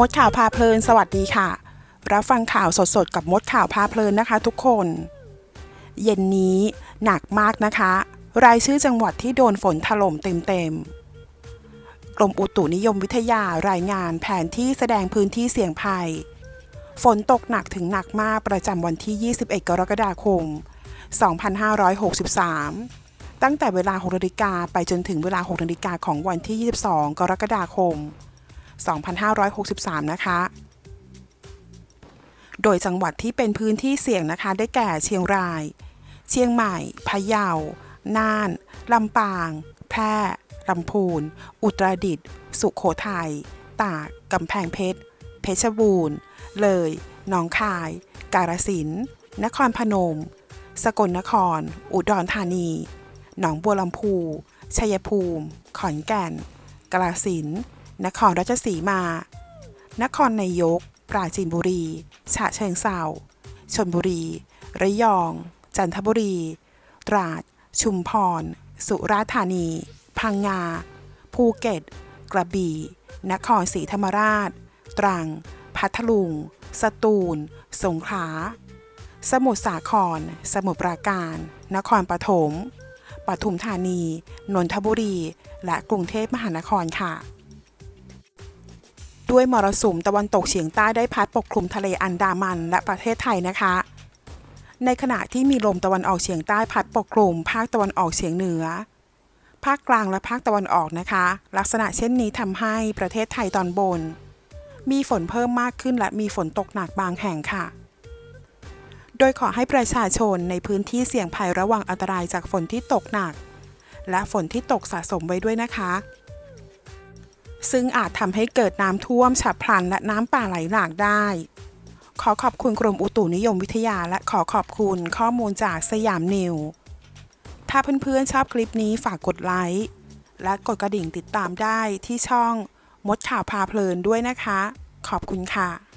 มดข่าวพาเพลิน สวัสดีค่ะ รับฟังข่าวสดๆ กับมดข่าวพาเพลินนะคะ ทุกคน เย็นนี้หนักมากนะคะ รายชื่อจังหวัดที่โดนฝนถล่มเต็มๆ กรมอุตุนิยมวิทยารายงานแผนที่แสดงพื้นที่เสี่ยงภัย ฝนตกหนักถึงหนักมากประจำวันที่ 21 กรกฎาคม 2563 ตั้งแต่เวลา6นาฬิกาไปจนถึงเวลา6นาฬิกาของวันที่ 22 กรกฎาคม 2563 2,563 นะคะโดยจังหวัดที่เป็นพื้นที่เสี่ยงนะคะได้แก่เชียงราย เชียงใหม่ พะเยา น่าน ลำปาง แพร่ ลำพูน อุตรดิตถ์ สุขโขทัย ตาก กำแพงเพชร เพชรบูรณ์ เลย หนองคาย กาฬสินธุ์ นครพนม สกลนคร อุดรธานี หนองบัวลำพู ชัยภูมิ ขอนแก่น กาฬสินธุ์ นครราชสีมา นครนายก ปราจีนบุรี ฉะเชิงเซาชนบุรี ระยอง จันทบุรี ตราด ชุมพร สุราษฎร์ธานี พังงา ภูเก็ต กระบี่ นครศรีธรรมราช ตรัง พัทลุง สตูล สงขลา สมุทรสาคร สมุทรปราการ นครปฐม ปทุมธานี นนทบุรี และกรุงเทพมหานครค่ะ ด้วยมรสุมตะวันตกเฉียงใต้ได้พัดปกคลุมทะเลอันดามันและประเทศไทยนะคะ ในขณะที่มีลมตะวันออกเฉียงใต้พัดปกคลุม ภาคตะวันออกเฉียงเหนือ ภาคกลางและภาคตะวันออกนะคะ ลักษณะเช่นนี้ทำให้ประเทศไทยตอนบน มีฝนเพิ่มมากขึ้นและมีฝนตกหนักบางแห่งค่ะ โดยขอให้ประชาชนในพื้นที่เสี่ยงภัยระวังอันตรายจากฝนที่ตกหนัก และฝนที่ตกสะสมไว้ด้วยนะคะ ซึ่งอาจทำให้เกิดน้ำท่วมฉับพลันและน้ำป่าไหลหลากได้ ขอขอบคุณกรมอุตุนิยมวิทยาและขอขอบคุณข้อมูลจากสยามนิว ถ้าเพื่อนๆชอบคลิปนี้ฝากกดไลค์และกดกระดิ่งติดตามได้ที่ช่องมดข่าวพาเพลินด้วยนะคะ ขอบคุณค่ะ